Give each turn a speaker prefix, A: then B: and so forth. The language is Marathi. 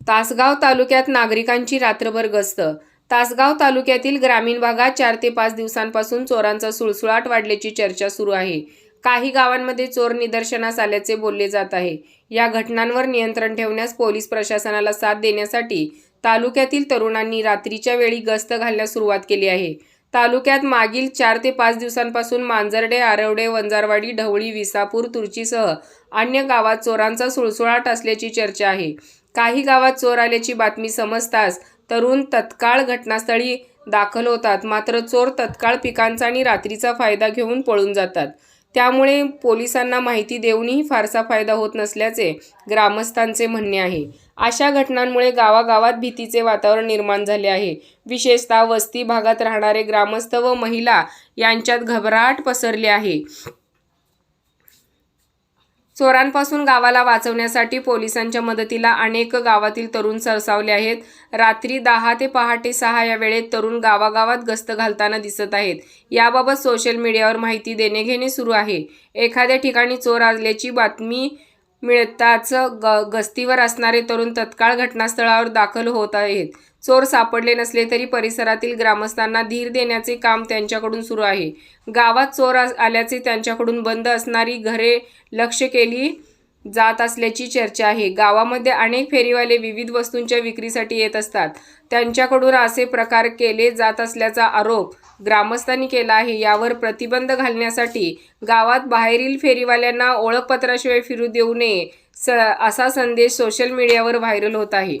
A: तासगाव तालुक्यात नागरिकांची रात्रभर गस्त. तासगाव तालुक्यातील ग्रामीण भागात चार ते पाच दिवसांपासून चोरांचा सुळसुळाट वाढल्याची चर्चा सुरू आहे. काही गावांमध्ये चोर निदर्शनास आल्याचे बोलले जात आहे. या घटनांवर नियंत्रण ठेवण्यास पोलीस प्रशासनाला साथ देण्यासाठी तालुक्यातील तरुणांनी रात्रीच्या वेळी गस्त घालण्यास सुरुवात केली आहे. तालुक्यात मागील चार ते पाच दिवसांपासून मांजर्डे आरवडे वंजारवाडी ढवळी विसापूर तुर्चीसह अन्य गावात चोरांचा सुळसुळाट असल्याची चर्चा आहे. काही गावात चोर आल्याची बातमी समजताच तरुण तत्काळ घटनास्थळी दाखल होतात. मात्र चोर तत्काळ पिकांचा आणि रात्रीचा फायदा घेऊन पळून जातात. त्यामुळे पोलिसांना माहिती देऊनही फारसा फायदा होत नसल्याचे ग्रामस्थांचे म्हणणे आहे. अशा घटनांमुळे गावागावात भीतीचे वातावरण निर्माण झाले आहे. विशेषतः वस्ती भागात राहणारे ग्रामस्थ व महिला यांच्यात घबराट पसरली आहे. चोरांपासून गावाला वाचवण्यासाठी पोलिसांच्या मदतीला अनेक गावातील तरुण सरसावले आहेत. रात्री दहा ते पहाटे सहा या वेळेत तरुण गावागावात गस्त घालताना दिसत आहेत. याबाबत सोशल मीडियावर माहिती देणे घेणे सुरू आहे. एखाद्या ठिकाणी चोर आल्याची बातमी मिळताच ग गस्तीवर असणारे तरुण तत्काळ घटनास्थळावर दाखल होत आहेत. चोर सापडले नसले तरी परिसरातील ग्रामस्थांना धीर देण्याचे काम त्यांच्याकडून सुरू आहे. गावात चोर आल्याचे त्यांच्याकडून बंद असणारी घरे लक्ष केली जात असल्याची चर्चा आहे. गावामध्ये अनेक फेरीवाले विविध वस्तूंच्या विक्रीसाठी येत असतात. त्यांच्याकडून असे प्रकार केले जात असल्याचा आरोप ग्रामस्थांनी केला आहे. यावर प्रतिबंध घालण्यासाठी गावात बाहेरील फेरीवाल्यांना ओळखपत्राशिवाय फिरू देऊ नये स असा संदेश सोशल मीडियावर व्हायरल होत आहे.